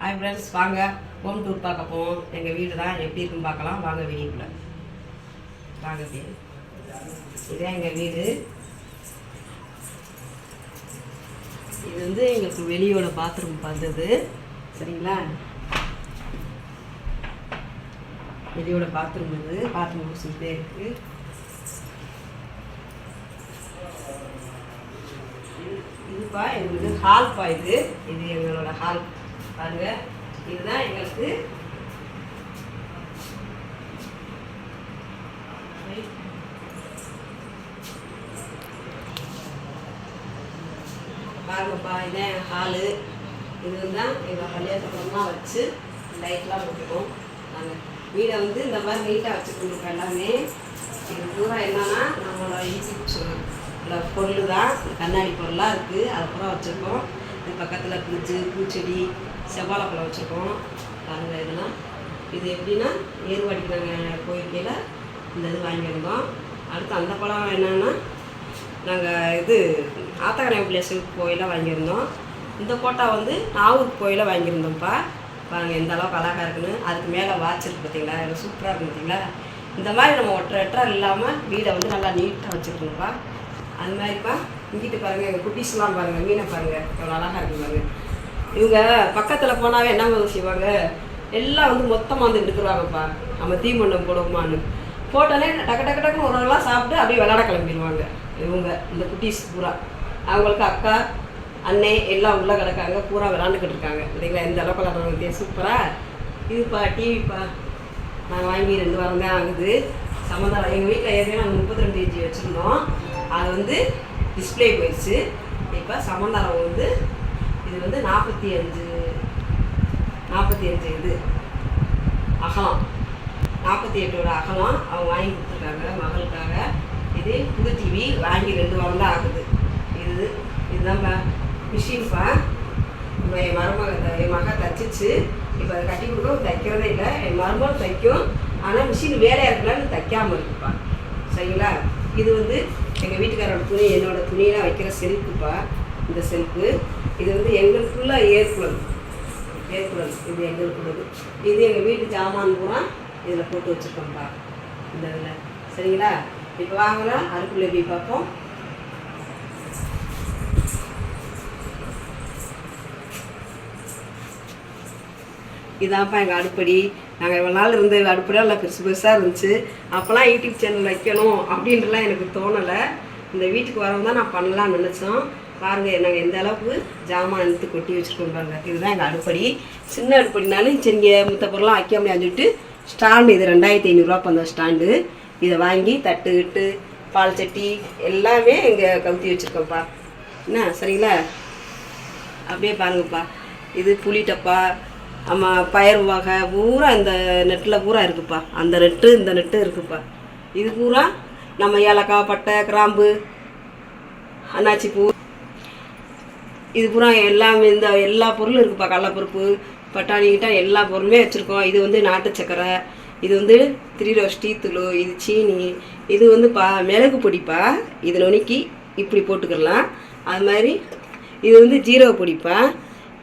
Hi friends வாங்க. Home tour பார்க்க போவோம். எங்கள் வீடு தான். எப்படி இருக்குன்னு பார்க்கலாம். வாங்க வீடியோக்குள்ள வாங்க அப்படியே இதுதான் எங்கள் வீடு. இது வந்து எங்களுக்கு வெளியோட பாத்ரூம் பார்த்தது சரிங்களா? வெளியோட பாத்ரூம் இது. பாத்ரூம் யூஸ்ஃபுல்லே இருக்குது இதுப்பா எங்களுக்கு ஹால்ப்பா இது. இது எங்களோட ஹால் பாருங்க. இதுதான் எங்களுக்கு பாருங்கப்பா இதான் ஹாலு. இது தான் எங்கள் கல்யாணத்துக்கு வச்சு லைட்லாம் போட்டுக்கோம் நாங்கள் வீடை வந்து இந்த மாதிரி நீட்டாக வச்சுக்கொண்டிருக்கோம் எல்லாமே. இது பூரா என்னன்னா நம்மளோட யூடியூப் பொருள் தான். கண்ணாடி பொருளாக இருக்குது அதை பூரா வச்சுருக்கோம். இது பக்கத்தில் பூச்சி பூச்செடி செவ்வாழைப்பழம் வச்சுருக்கோம். பாருங்கள் இதெல்லாம். இது எப்படின்னா ஏர்வாடிக்கு நாங்கள் போயிருக்கையில் இந்த இது வாங்கியிருந்தோம் அடுத்து அந்த பழம் என்னென்னா நாங்கள் இது ஆத்தகரை பிளேஸுக்கு கோயிலாக வாங்கியிருந்தோம் இந்த கோட்டா வந்து நாகூர் கோயிலாக வாங்கியிருந்தோம்ப்பா பாருங்கள் எந்த அளவுக்கு அழகாக இருக்குன்னு. அதுக்கு மேலே வாட்சிருக்கு பார்த்தீங்களா எவ்வளோ சூப்பராக இருக்கும் பார்த்தீங்களா இந்த மாதிரி நம்ம ஒற்றை ஒற்றை இல்லாமல் வீடை வந்து நல்லா நீட்டாக வச்சுருக்கணும்ப்பா. அது மாதிரிப்பா இங்கிட்டு பாருங்கள் எங்கள் குட்டீஸ்லாம் பாருங்கள் மீனை பாருங்கள் எவ்வளோ அழகாக இருக்கு பாருங்கள் இவங்க பக்கத்தில் போனாவே என்ன மாதிரி செய்வாங்க? எல்லாம் வந்து மொத்தமாக வந்து எடுத்துருவாங்கப்பா. நம்ம தீமண்ணம் போடுவோமான்னு. போட்டோன்னே டக்கு டக்கு டக்குன்னு ஒரு நாளாக சாப்பிட்டு அப்படியே விளாட கிளம்பிடுவாங்க இவங்க இந்த குட்டீஸ் பூரா. அவங்களுக்கு அக்கா அண்ணே எல்லாம் உள்ளே கிடக்காங்க பூரா விளாண்டுக்கிட்டு இருக்காங்க. இல்லைங்களா? இந்த அளவுக்கு விளாட்றாங்க சூப்பராக இதுப்பா டிவிப்பா. நான் வாங்கி ரெண்டு வாரம் தான் ஆகுது. சம்மந்தம் எங்கள் வீட்டில் ஏற்கனவே நாங்கள் முப்பத்தி ரெண்டு இன்ச்சு வச்சுருந்தோம். அது வந்து டிஸ்பிளே போயிடுச்சு. இப்போ சமந்தாரம் வந்து இது வந்து நாற்பத்தி அஞ்சு நாற்பத்தி அஞ்சு இது. அகலம். நாற்பத்தி எட்டோட அகலம் அவங்க வாங்கி கொடுத்துருக்காங்க மகளுக்காக. இது புது டிவி வாங்கி ரெண்டு வாரம் தான் ஆகுது. இது இதுதான்ப்பா மிஷின்ப்பா இப்போ என் மருமக என் மக தச்சிச்சு. இப்போ அதை கட்டி கொடுக்க தைக்கிறதே இல்லை. என் மருமகள் தைக்கும். ஆனால் மிஷின் வேலையாக இருக்கலாம்னு தைக்காமல் இருக்குப்பா. சரிங்களா? இது வந்து எங்கள் வீட்டுக்காரோட துணி என்னோடய துணியெல்லாம் வைக்கிற செருப்புப்பா இந்த செல்ஃபு இது வந்து எங்களுக்குள்ள ஏற்குழல் ஏற்குழல் இது எங்களுக்குள்ளது இது எங்கள் வீட்டு ஜாமான் பூரா இதில் போட்டு வச்சுருக்கோம்ப்பா. இந்த இதில். சரிங்களா? இப்போ வாங்கினா அதுக்குள்ளே போய் பார்ப்போம். இதான்ப்பா எங்கள் அடுப்படி. நாங்கள் இவ்வளோ நாள் இருந்த அடுப்படியாக நல்லா பெருசு பெருசாக இருந்துச்சு. அப்போல்லாம் யூடியூப் சேனல் வைக்கணும் அப்படின்றலாம் எனக்கு தோணலை. இந்த வீட்டுக்கு வரவங்க தான் நான் பண்ணலாம்னு நினச்சோம். பாருங்கள் நாங்கள் எந்த அளவுக்கு ஜாமான் எடுத்து கொட்டி வச்சுருக்கோம் பாருங்க. இதுதான் எங்கள் அடுப்படி. சின்ன அடுப்படினாலும் சரி இங்கே மற்ற பொருள்லாம் வைக்க முடியாதுன்னு சொல்லிட்டு ஸ்டாண்டு இது ரெண்டாயிரத்தி ஐநூறுரூவா அந்த ஸ்டாண்டு. இதை வாங்கி தட்டு கிட்டு பால் சட்டி எல்லாமே இங்கே கவுத்தி வச்சுருக்கோம்ப்பா. என்ன சரிங்களா? அப்படியே பாருங்கப்பா. இது புளி டப்பா ஆமாம் பயிர் வகை பூரா இந்த நெட்டில் பூரா இருக்குப்பா. அந்த நெட்டு இந்த நெட்டு இருக்குப்பா. இது பூரா நம்ம ஏலக்காய் பட்டை கிராம்பு அன்னாச்சி பூ இது பூரா எல்லாமே இந்த எல்லா பொருளும் இருக்குப்பா. கடலப்பருப்பு பட்டாணி கிட்ட எல்லா பொருளுமே வச்சுருக்கோம். இது வந்து நாட்டு சக்கரை இது வந்து த்ரீ ரோஸ் தூள் இது சீனி இது வந்து பா மிளகு பொடிப்பா. இதில் நுணுக்கி இப்படி போட்டுக்கிடலாம் அது மாதிரி இது வந்து ஜீரோ பொடிப்பா.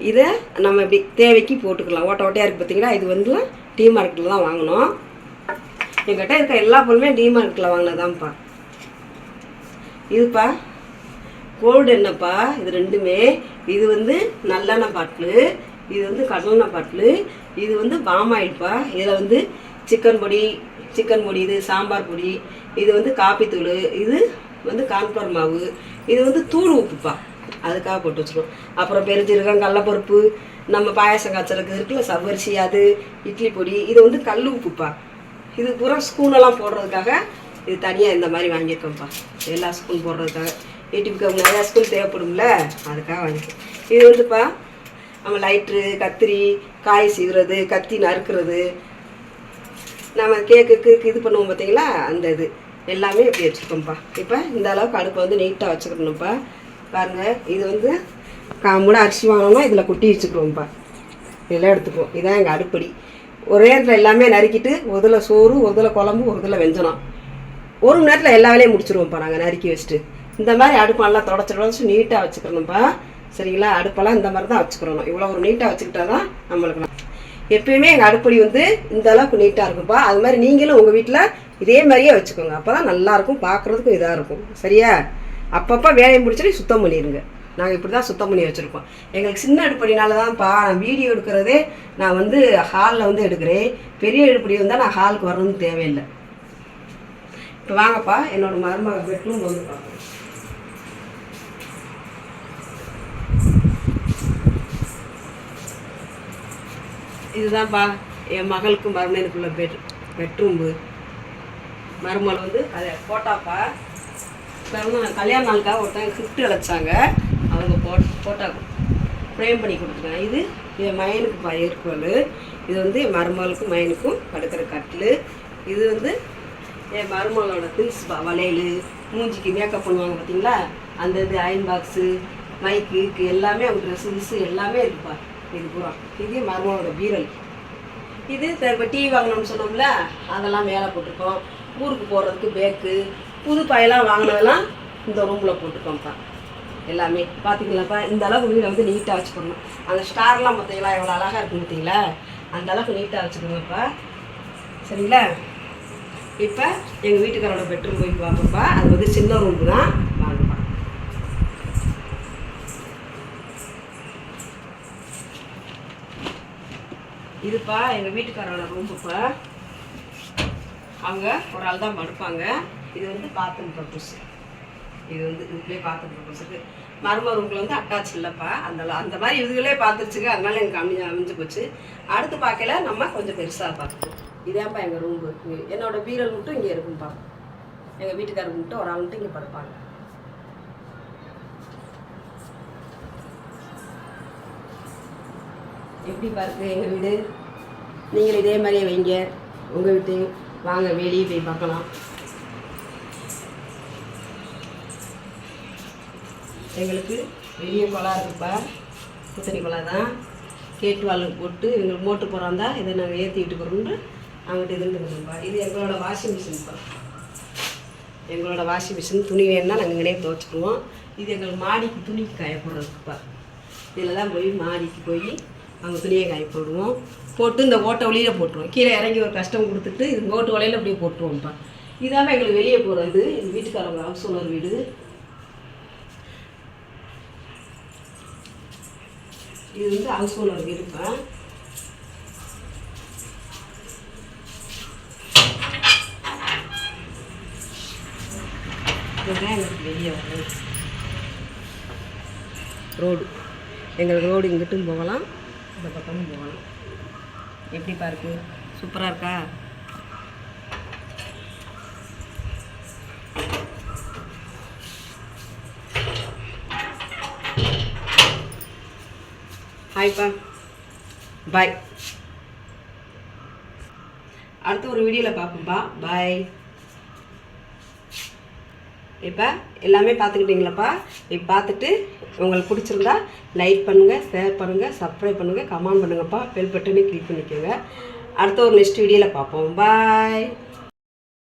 இதை நம்ம இப்படி தேவைக்கு போட்டுக்கலாம். ஓட்ட ஓட்டையாக இருக்குது பார்த்தீங்களா? இது வந்து டீ மார்க்கெட்டில் தான் வாங்கினோம் என்கிட்ட இருக்க எல்லா பொருளுமே டீ மார்க்கெட்டில் வாங்கினதான்ப்பா இதுப்பா. கோல்டு என்னப்பா இது ரெண்டுமே. இது வந்து நல்லெண்ணெய் பாட்டிலு இது வந்து கடலெண்ணெய் பாட்டிலு இது வந்து பாம் ஆயிடுப்பா இதில் வந்து சிக்கன் பொடி சிக்கன் பொடி இது சாம்பார் பொடி இது வந்து காப்பித்தூள் இது வந்து கான்ஃப்ளவர் மாவு இது வந்து தூள் உப்புப்பா. அதுக்காக போட்டு வச்சுருவோம் அப்புறம் பெருஞ்சீரகம் கடலப்பருப்பு நம்ம பாயசம் காய்ச்சலுக்கு இருக்குல்ல சவரிசி அது இட்லி பொடி இது வந்து கல் உப்புப்பா. இது பூரா ஸ்பூனெல்லாம் போடுறதுக்காக இது தனியாக இந்த மாதிரி வாங்கியிருக்கோம்ப்பா. எல்லா ஸ்பூன் போடுறதுக்காக. வீட்டுக்கு அவங்க நிறையா ஸ்கூல் தேவைப்படும்ல? அதுக்காக வாங்கியிருக்கோம் இது வந்துப்பா நம்ம லைட்ரு கத்திரி காய் சீவுறது கத்தி நறுக்கிறது. நம்ம கேக்குக்கு இது பண்ணுவோம் பார்த்தீங்களா அந்த இது. எல்லாமே இப்படி வச்சுருக்கோம்ப்பா. இப்போ இந்த அளவுக்கு அடுப்பை வந்து நீட்டாக வச்சுக்கணும்ப்பா. பாருங்கள் இது வந்து காம்பூட அரிசி வாங்கினோம்னா இதில் குட்டி வச்சுக்கிறோம்ப்பா. இதெல்லாம் எடுத்துக்குவோம். இதான் எங்கள் அடுப்படி. ஒரே இடத்துல எல்லாமே நறுக்கிட்டு ஒருதில் சோறு ஒருதில் குழம்பு ஒருதில் வெஞ்சனம் ஒரு மணி நேரத்தில் எல்லா வேலையும் முடிச்சிருவோம்ப்பா நாங்கள் நறுக்கி வச்சுட்டு. இந்த மாதிரி அடுப்பெல்லாம் தொடச்சிடணும் நீட்டாக வச்சுக்கணும்ப்பா சரிங்களா? அடுப்பெல்லாம் இந்த மாதிரி தான் வச்சுக்கிறணும் இவ்வளோ ஒரு நீட்டாக வச்சுக்கிட்டா தான் நம்மளுக்கு எப்பயுமே எங்கள் அடுப்படி வந்து இந்த அளவுக்கு நீட்டாக இருக்கும்ப்பா அது மாதிரி நீங்களும் உங்கள் வீட்டில் இதே மாதிரியே வச்சுக்கோங்க. அப்போ தான் நல்லாயிருக்கும் பார்க்குறதுக்கும் இதாக இருக்கும். சரியா? அப்பப்போ வேலையை முடிச்சுட்டு சுத்தம் பண்ணிடுங்க நாங்கள் இப்படி தான் சுத்தம் பண்ணி வச்சுருக்கோம். எங்களுக்கு சின்ன அடுப்படினால தான்ப்பா நான் வீடியோ எடுக்கிறதே நான் வந்து ஹாலில் வந்து எடுக்கிறேன். பெரிய அடுப்படி வந்தால் நான் ஹாலுக்கு வரணும்னு தேவையில்லை. இப்போ வாங்கப்பா என்னோட மருமக பெட்ரூம் வந்து இதுதான்ப்பா என் மகளுக்கு மருமகனுக்குள்ள பெட் பெட்ரூம்பு மருமகள் வந்து அதை போட்டாப்பா. பிறந்த கல்யாண நாளுக்காக ஒருத்தங்க கிஃப்ட் அழைச்சாங்க. அவங்க போட் போட்டா ஃப்ரேம் பண்ணி கொடுத்துருக்காங்க. இது என் மயனுக்கு ஏற்கோல் இது வந்து என் மருமகளுக்கும் மயனுக்கும் படுக்கிற கட்டில். இது வந்து என் மருமகளோட திங்ஸ் வளையல் மூஞ்சிக்கு மேக்கப் பண்ணுவாங்க பார்த்தீங்களா அந்த இது அயன் பாக்ஸு மைக்கு எல்லாமே அவங்க ட்ரெஸ்ஸு கிஸ்ஸு எல்லாமே இருக்குப்பா இது பூரா. இது மருமகளோட பீரல் இது இப்போ டிவி வாங்கணும்னு சொன்னோம்ல அதெல்லாம் மேலே போட்டிருக்கோம். ஊருக்கு போகிறதுக்கு பேக்கு புது பாயெல்லாம் வாங்கினதெல்லாம் இந்த ரூமில் போட்டிருக்கோம்ப்பா. எல்லாமே. பார்த்தீங்களாப்பா இந்த அளவுக்கு வீடை வந்து நீட்டாக வச்சுக்கணும். அந்த ஸ்டார்லாம் பார்த்தீங்களா? எவ்வளோ அழகாக இருக்கும் பார்த்தீங்களா? அந்த அளவுக்கு நீட்டாக வச்சுக்கோங்கப்பா சரிங்களா? இப்போ எங்கள் வீட்டுக்காரோட பெட்ரூம் போய் பார்ப்போம்ப்பா அது வந்து சின்ன ரூம் தான். வாங்கப்பா இதுப்பா எங்கள் வீட்டுக்காரோட ரூமுப்பா அவங்க ஒரு ஆள் தான் படுப்பாங்க. இது வந்து பாத்ரூம் பர்பஸ் இது வந்து இதுக்குள்ளே பாத்ரூம் பர்பஸுக்கு மரும ரூமில் வந்து அட்டாச் இல்லைப்பா. அந்த அந்த மாதிரி இதுகளே பார்த்துருச்சுங்க. அதனால எனக்கு அமைஞ்சு அமைஞ்சு போச்சு. அடுத்து பார்க்கல நம்ம கொஞ்சம் பெருசாக பார்த்துக்கோம் இதான்ப்பா எங்கள் ரூம்பு என்னோட பீரல் மட்டும் இங்கே இருக்கும்ப்பா. எங்கள் வீட்டுக்காரர் மட்டும் ஒரு ஆள் மட்டும் இங்கே படுப்பாங்க. எப்படி பார்க்கு எங்கள் வீடு? நீங்கள் இதே மாதிரியே வைங்க. உங்கள் வீட்டையும் வாங்க வெளியே போய் பார்க்கலாம். எங்களுக்கு வெளியே குளம் இருக்குப்பா. குத்தனி குளம் தான். கேட்டு வாழ்க்கை போட்டு எங்களுக்கு மோட்டு போகிறாந்தா இதை நாங்கள் ஏற்றிக்கிட்டு போகிறோம்னு அவங்ககிட்ட இருந்துருக்கோம்ப்பா இது எங்களோட வாஷிங் மிஷின்ப்பா எங்களோட வாஷிங் மிஷின் துணி வேணும்னா நாங்கள் இங்கனே துவச்சிக்குவோம். இது எங்களுக்கு மாடிக்கு துணிக்கு காய போடுறதுக்குப்பா. இதில் தான் போய் மாடிக்கு போய் அவங்க துணியை காய போடுவோம். போட்டு இந்த ஓட்டை வழியில் போட்டுருவோம். கீழே இறங்கி ஒரு கஷ்டம் கொடுத்துட்டு இது ஓட்டு வலையில் அப்படியே போட்டுருவோம்ப்பா இதாமல் எங்களுக்கு வெளியே போகிறது எங்கள் வீட்டுக்காரங்க ஹவுஸ் ஓனர் வீடு. இது வந்து ஹவுஸ் ஓனர் வீடுப்பா. இதுதான் எங்களுக்கு வெளியே வரும் ரோடு எங்களுக்கு ரோடு இங்கிட்டும் போகலாம். இந்த பக்கமும் போகலாம். எப்படிப்பா இருக்கு? சூப்பராக இருக்கா? ஹாய்ப்பா பாய் அடுத்த ஒரு வீடியோவில் பார்ப்போம்ப்பா பாய் இப்போ எல்லாமே பார்த்துக்கிட்டீங்களாப்பா இப்போ பார்த்துட்டு உங்களுக்கு பிடிச்சிருந்தா லைக் பண்ணுங்கள் ஷேர் பண்ணுங்கள் சப்ஸ்கிரைப் பண்ணுங்கள் கமெண்ட் பண்ணுங்கப்பா. பெல் பட்டனே கிளிக் பண்ணிக்கோங்க. அடுத்த ஒரு நெக்ஸ்ட் வீடியோவில் பார்ப்போம் பாய்